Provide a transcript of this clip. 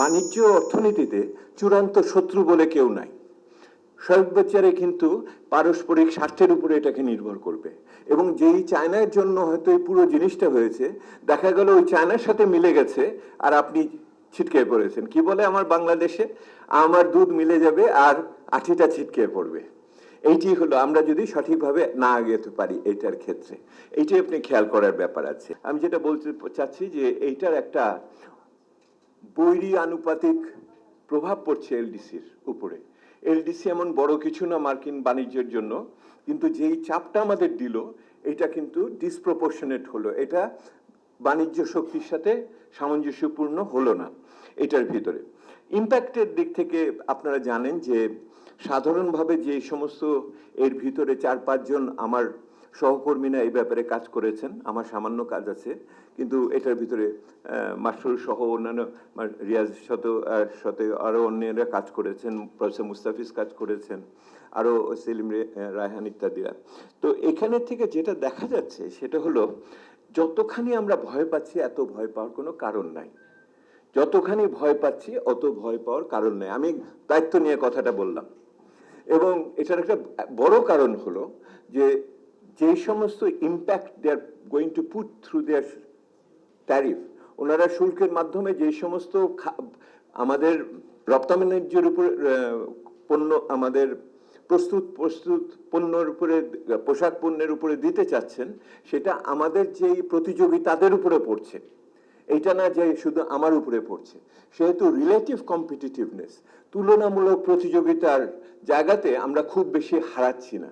বাণিজ্য অর্থনীতিতে চূড়ান্ত শত্রু বলে কেউ নাই। সর্বোচ্চারে কিন্তু পারস্পরিক স্বার্থের উপরে এটাকে নির্ভর করবে। এবং যেই চায়নার জন্য হয়তো এই পুরো জিনিসটা হয়েছে, দেখা গেল ওই চায়নার সাথে মিলে গেছে আর আপনি ছিটকে পড়েছেন। কি বলে আমার বাংলাদেশে? আমার দুধ মিলে যাবে আর আঠিটা ছিটকে পড়বে। এইটি হলো, আমরা যদি সঠিকভাবে না আগাতে পারি এইটার ক্ষেত্রে। এইটাই আপনি খেয়াল করার ব্যাপার আছে। আমি যেটা বলতে চাচ্ছি যে এইটার একটা বৈরী আনুপাতিক প্রভাব পড়ছে এলডিসির উপরে। এলডিসি এমন বড় কিছু না মার্কিন বাণিজ্যের জন্য, কিন্তু যেই চাপটা আমাদের দিল, এটা কিন্তু ডিসপ্রপোর্শনেট হলো। এটা বাণিজ্য শক্তির সাথে সামঞ্জস্যপূর্ণ হলো না এটার ভিতরে। ইম্প্যাক্টের দিক থেকে আপনারা জানেন যে সাধারণভাবে যে সমস্ত এর ভিতরে চার পাঁচজন আমার সহকর্মীরা এই ব্যাপারে কাজ করেছেন। আমার সামান্য কাজ আছে। কিন্তু এটার ভিতরে মাসুর সহ অন্যান্য রিয়াজ শত সাথে আরও অন্যরা কাজ করেছেন। প্রফেসর মুস্তাফিজ কাজ করেছেন। আরও সেলিম রায়হান ইত্যাদিরা। তো এখানে থেকে যেটা দেখা যাচ্ছে, সেটা হলো যতখানি আমরা ভয় পাচ্ছি, এত ভয় পাওয়ার কোনো কারণ নাই। যতখানি ভয় পাচ্ছি, অত ভয় পাওয়ার কারণ নেই। আমি দায়িত্ব নিয়ে কথাটা বললাম। এবং এটার একটা বড় কারণ হলো যে যে সমস্ত impact they are going to put through their tariff ওনারা শুল্কের মাধ্যমে যে সমস্ত আমাদের রপ্তানি উপর পণ্য আমাদের প্রস্তুত প্রস্তুত পণ্যের উপরে, পোশাক পণ্যের উপরে দিতে চাচ্ছেন, সেটা আমাদের যেই প্রতিযোগী তাদের উপরে পড়ছে। এইটা না যে শুধু আমার উপরে পড়ছে, সেহেতু রিলেটিভ কম্পিটিটিভনেস তুলনামূলক প্রতিযোগিতার জায়গাতে আমরা খুব বেশি হারাচ্ছি না।